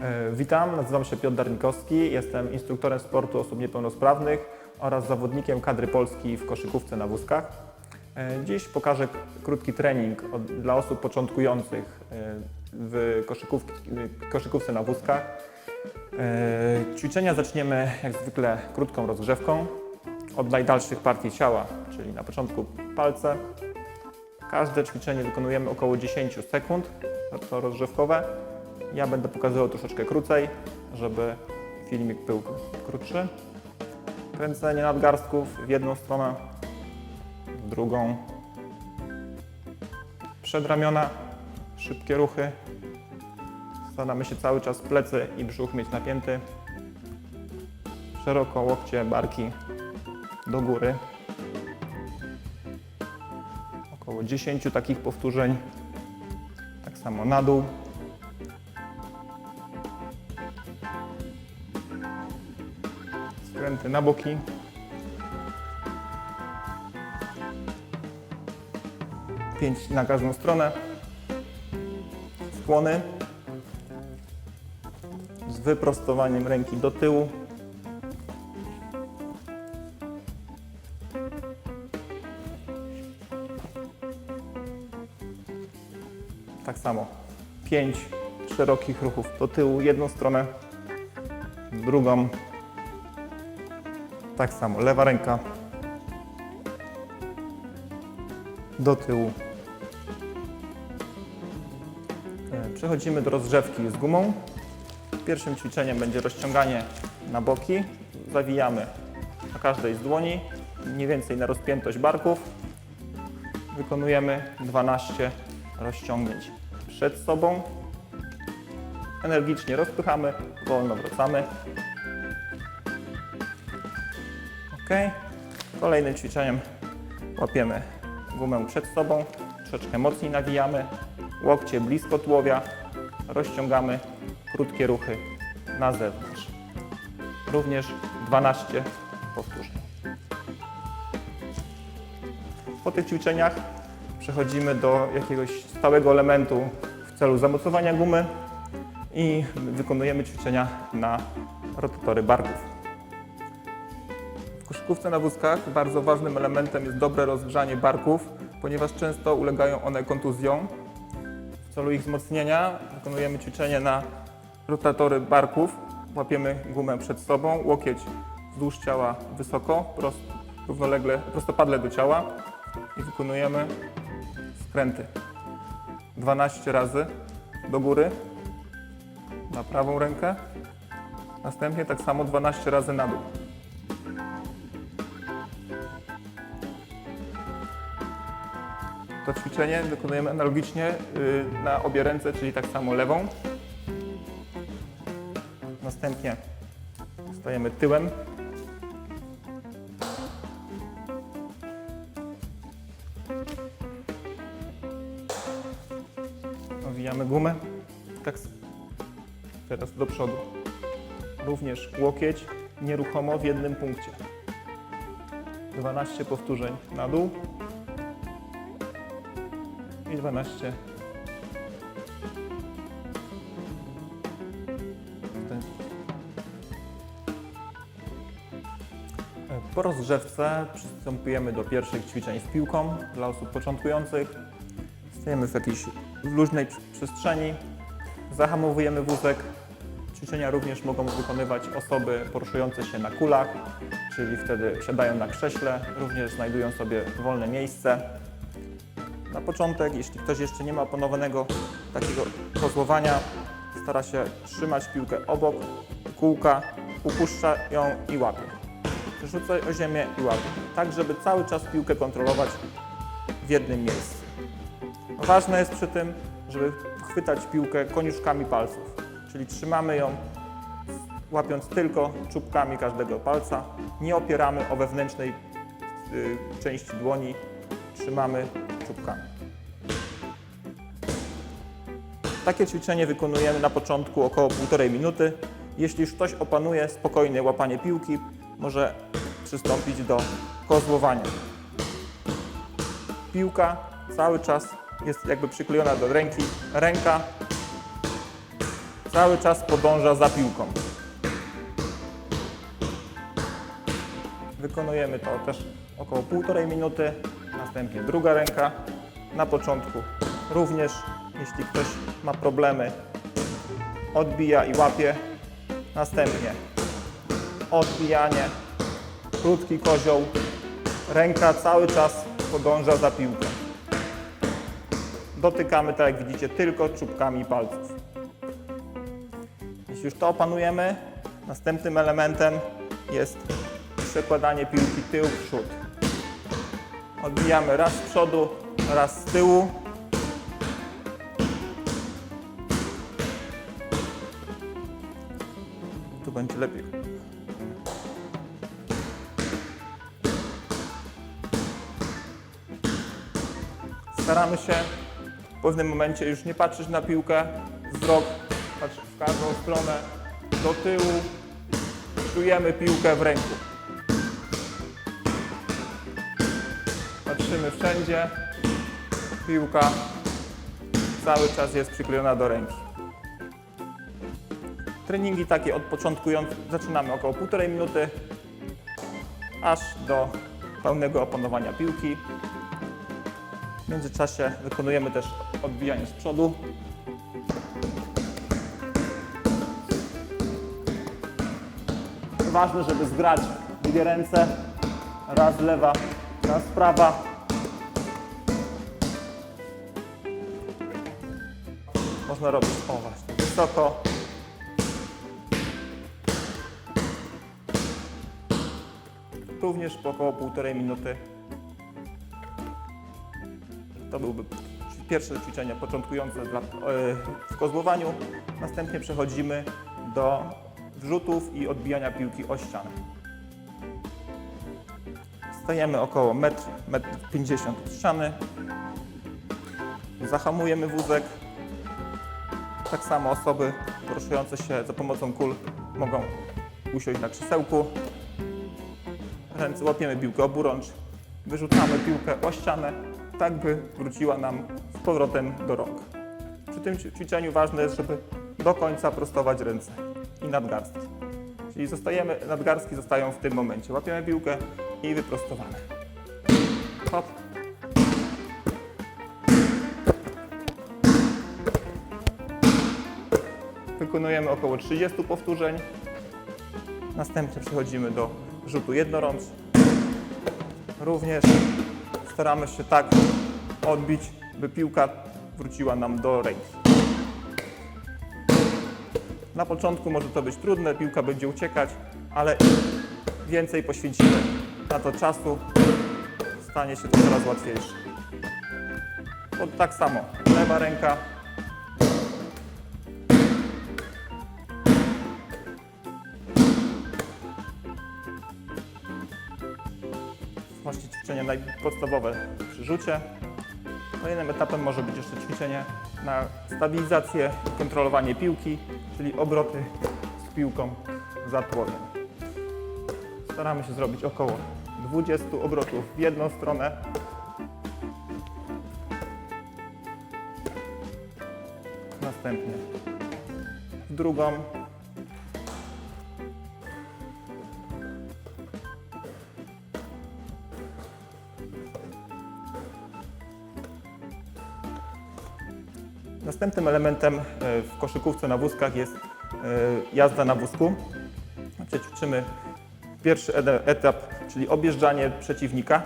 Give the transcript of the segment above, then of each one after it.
E, Witam, nazywam się Piotr Darnikowski, jestem instruktorem sportu osób niepełnosprawnych oraz zawodnikiem kadry Polski w koszykówce na wózkach. E, Dziś pokażę krótki trening dla osób początkujących e, w koszykówce na wózkach. Ćwiczenia zaczniemy jak zwykle krótką rozgrzewką od najdalszych partii ciała, czyli na początku palce. Każde ćwiczenie wykonujemy około 10 sekund, to rozgrzewkowe. Ja będę pokazywał troszeczkę krócej, żeby filmik był krótszy. Kręcenie nadgarstków w jedną stronę, w drugą. Przedramiona, szybkie ruchy. Staramy się cały czas plecy i brzuch mieć napięty. Szeroko łokcie, barki do góry. Około 10 takich powtórzeń. Tak samo na dół. Na boki. Pięć na każdą stronę. Skłony. Z wyprostowaniem ręki do tyłu. Tak samo. Pięć szerokich ruchów do tyłu, jedną stronę, drugą. Tak samo, lewa ręka do tyłu. E, Przechodzimy do rozgrzewki z gumą. Pierwszym ćwiczeniem będzie rozciąganie na boki. Zawijamy na każdej z dłoni, mniej więcej na rozpiętość barków. Wykonujemy 12 rozciągnięć przed sobą. Energicznie rozpychamy, wolno wracamy. Kolejnym ćwiczeniem łapiemy gumę przed sobą, troszeczkę mocniej nawijamy, łokcie blisko tułowia, rozciągamy, krótkie ruchy na zewnątrz. Również 12 powtórzeń. Po tych ćwiczeniach przechodzimy do jakiegoś stałego elementu w celu zamocowania gumy i wykonujemy ćwiczenia na rotatory barków. Koszykówce na wózkach bardzo ważnym elementem jest dobre rozgrzanie barków, ponieważ często ulegają one kontuzjom. W celu ich wzmocnienia wykonujemy ćwiczenie na rotatory barków. Łapiemy gumę przed sobą, łokieć wzdłuż ciała wysoko, prost, równolegle, prostopadle do ciała i wykonujemy skręty. 12 razy do góry na prawą rękę, następnie tak samo 12 razy na dół. To ćwiczenie wykonujemy analogicznie y, na obie ręce, czyli tak samo lewą. Następnie stajemy tyłem. Owijamy gumę. Tak teraz do przodu. Również łokieć nieruchomo w jednym punkcie. 12 powtórzeń na dół i 12 w ten sposób. Po rozgrzewce przystępujemy do pierwszych ćwiczeń z piłką dla osób początkujących. Stajemy w jakiejś luźnej przestrzeni, zahamowujemy wózek. Ćwiczenia również mogą wykonywać osoby poruszające się na kulach, czyli wtedy siadają na krześle, również znajdują sobie wolne miejsce. Na początek, jeśli ktoś jeszcze nie ma opanowanego takiego kozłowania, stara się trzymać piłkę obok kółka, upuszcza ją i łapie. Rzuca o ziemię i łapie. Tak, żeby cały czas piłkę kontrolować w jednym miejscu. Ważne jest przy tym, żeby chwytać piłkę koniuszkami palców, czyli trzymamy ją łapiąc tylko czubkami każdego palca. Nie opieramy o wewnętrznej y, części dłoni, trzymamy Takie ćwiczenie wykonujemy na początku około 1,5 minuty. Jeśli już ktoś opanuje spokojne łapanie piłki, może przystąpić do kozłowania. Piłka cały czas jest jakby przyklejona do ręki. Ręka cały czas podąża za piłką. Wykonujemy to też około półtorej minuty. Następnie druga ręka. Na początku również, jeśli ktoś ma problemy, odbija i łapie. Następnie odbijanie, krótki kozioł. Ręka cały czas podąża za piłką. Dotykamy, tak jak widzicie, tylko czubkami palców. Jeśli już to opanujemy, następnym elementem jest przekładanie piłki tył-przód. Odbijamy raz z przodu, raz z tyłu. Tu będzie lepiej. Staramy się w pewnym momencie już nie patrzeć na piłkę, wzrok patrzy w każdą stronę, do tyłu, czujemy piłkę w ręku. Patrzymy wszędzie, piłka cały czas jest przyklejona do ręki. Treningi takie od początkujące zaczynamy około półtorej minuty, aż do pełnego opanowania piłki. W międzyczasie wykonujemy też odbijanie z przodu. Ważne, żeby zgrać dwie ręce, raz lewa, raz prawa. Można robić, o właśnie, wysoko. Również po około półtorej minuty to byłby pierwsze ćwiczenie początkujące dla, e, w kozłowaniu. Następnie przechodzimy do wrzutów i odbijania piłki o ścianę. Stajemy około 1,50 m od ściany. Zahamujemy wózek. Tak samo osoby poruszające się za pomocą kul mogą usiąść na krzesełku. Ręce łapiemy piłkę oburącz, wyrzucamy piłkę o ścianę, tak by wróciła nam z powrotem do rąk. Przy tym ćwi- ćwiczeniu ważne jest, żeby do końca prostować ręce i nadgarstki. Czyli zostajemy, nadgarstki zostają w tym momencie. Łapiemy piłkę i wyprostowane. Wykonujemy około 30 powtórzeń. Następnie przechodzimy do rzutu jednorącz. Również staramy się tak odbić, by piłka wróciła nam do ręki. Na początku może to być trudne, piłka będzie uciekać, ale więcej poświęcimy na to czasu, stanie się to coraz łatwiejsze. Tak samo, lewa ręka, właśnie ćwiczenia najpodstawowe przy rzucie. Kolejnym etapem może być jeszcze ćwiczenie na stabilizację i kontrolowanie piłki, czyli obroty z piłką za tłowiem. Staramy się zrobić około 20 obrotów w jedną stronę. Następnie w drugą. Następnym elementem e, w koszykówce na wózkach jest e, jazda na wózku. Przećwiczymy pierwszy etap, czyli objeżdżanie przeciwnika.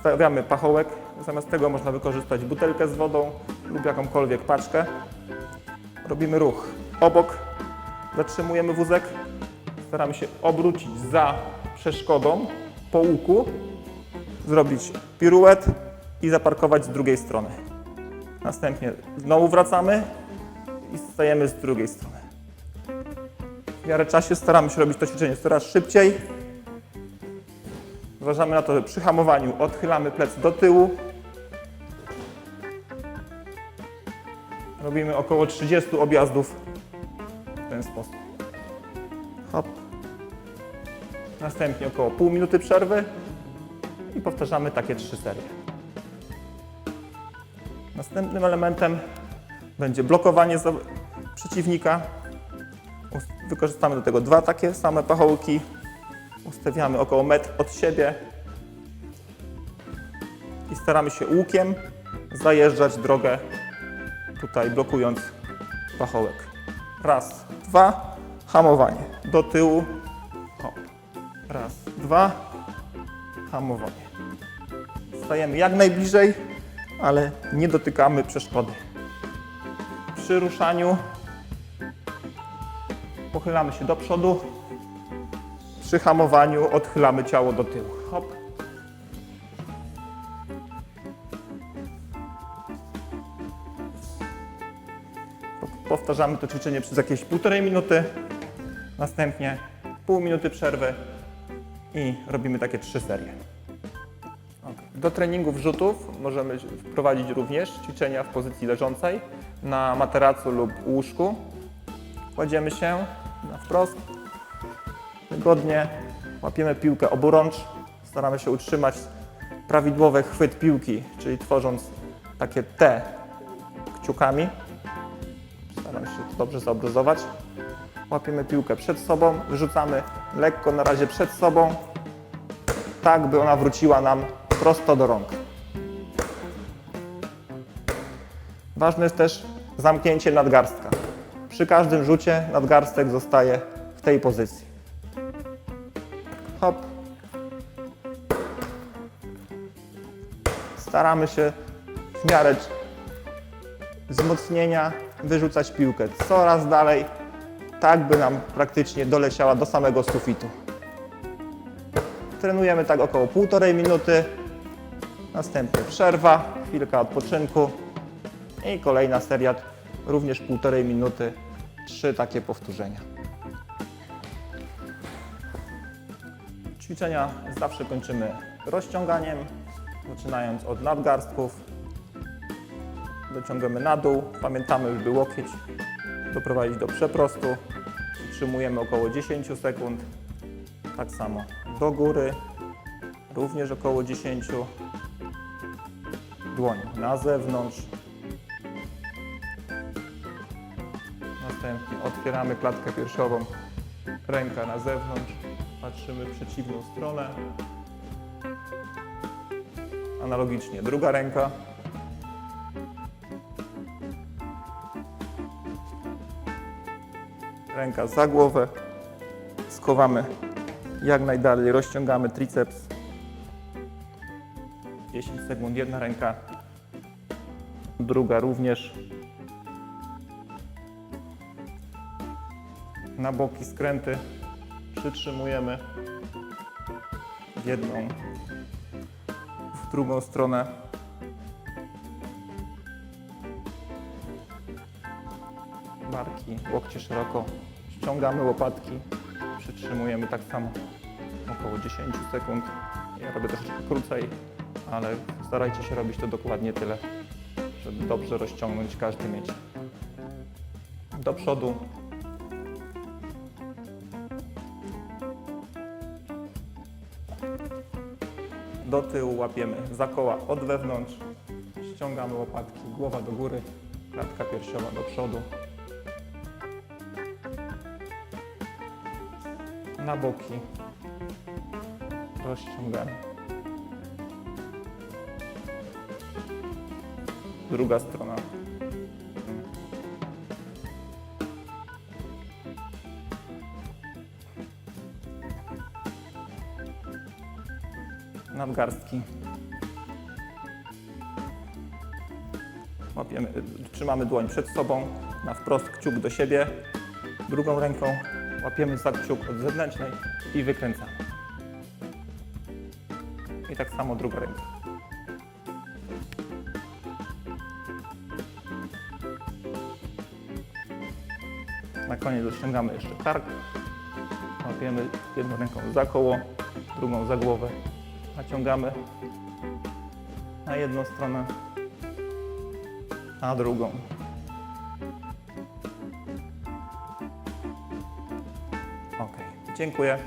Stawiamy pachołek, zamiast tego można wykorzystać butelkę z wodą lub jakąkolwiek paczkę. Robimy ruch obok, zatrzymujemy wózek, staramy się obrócić za przeszkodą po łuku, zrobić piruet i zaparkować z drugiej strony. Następnie znowu wracamy i stajemy z drugiej strony. W miarę czasie staramy się robić to ćwiczenie coraz szybciej. Zważamy na to, że przy hamowaniu odchylamy plec do tyłu. Robimy około 30 objazdów w ten sposób. Hop. Następnie około pół minuty przerwy i powtarzamy takie trzy serie. Następnym elementem będzie blokowanie przeciwnika. Wykorzystamy do tego dwa takie same pachołki. Ustawiamy około metr od siebie i staramy się łukiem zajeżdżać drogę tutaj blokując pachołek. Raz, dwa, hamowanie. Do tyłu, hop. Raz, dwa, hamowanie. Stajemy jak najbliżej, ale nie dotykamy przeszkody. Przy ruszaniu pochylamy się do przodu, przy hamowaniu odchylamy ciało do tyłu. Hop. Powtarzamy to ćwiczenie przez jakieś półtorej minuty, następnie pół minuty przerwy i robimy takie trzy serie. Do treningu wrzutów możemy wprowadzić również ćwiczenia w pozycji leżącej na materacu lub łóżku. Kładziemy się na wprost, wygodnie, łapiemy piłkę oburącz, staramy się utrzymać prawidłowy chwyt piłki, czyli tworząc takie T kciukami. Staramy się to dobrze zaobrazować. Łapiemy piłkę przed sobą, wyrzucamy lekko na razie przed sobą, tak by ona wróciła nam prosto do rąk. Ważne jest też zamknięcie nadgarstka. Przy każdym rzucie nadgarstek zostaje w tej pozycji. Hop. Staramy się w miarę wzmocnienia wyrzucać piłkę coraz dalej, tak by nam praktycznie doleciała do samego sufitu. Trenujemy tak około półtorej minuty, następnie przerwa, chwilka odpoczynku i kolejna seria, również półtorej minuty, trzy takie powtórzenia. Ćwiczenia zawsze kończymy rozciąganiem, zaczynając od nadgarstków, dociągamy na dół, pamiętamy, żeby łokieć doprowadzić do przeprostu, utrzymujemy około 10 sekund, tak samo do góry, również około 10, dłoń na zewnątrz, następnie otwieramy klatkę piersiową, ręka na zewnątrz, patrzymy w przeciwną stronę, analogicznie druga ręka, ręka za głowę, skowamy jak najdalej, rozciągamy triceps. 10 sekund, jedna ręka, druga również. Na boki skręty przytrzymujemy w jedną, w drugą stronę. barki, łokcie szeroko, ściągamy łopatki, przytrzymujemy tak samo około 10 sekund. Ja robię troszeczkę krócej, ale starajcie się robić to dokładnie tyle, żeby dobrze rozciągnąć każdy mieć. Do przodu. Do tyłu łapiemy za koła od wewnątrz, ściągamy łopatki, głowa do góry, klatka piersiowa do przodu. na boki. Rozciągamy. Druga strona. Nadgarstki. Łapiemy, trzymamy dłoń przed sobą, na wprost kciuk do siebie, drugą ręką łapiemy za kciuk od zewnętrznej i wykręcamy. I tak samo druga ręka. Na koniec dociągamy jeszcze kark. Łapiemy jedną ręką za koło, drugą za głowę. Naciągamy na jedną stronę, na drugą. Ok, dziękuję.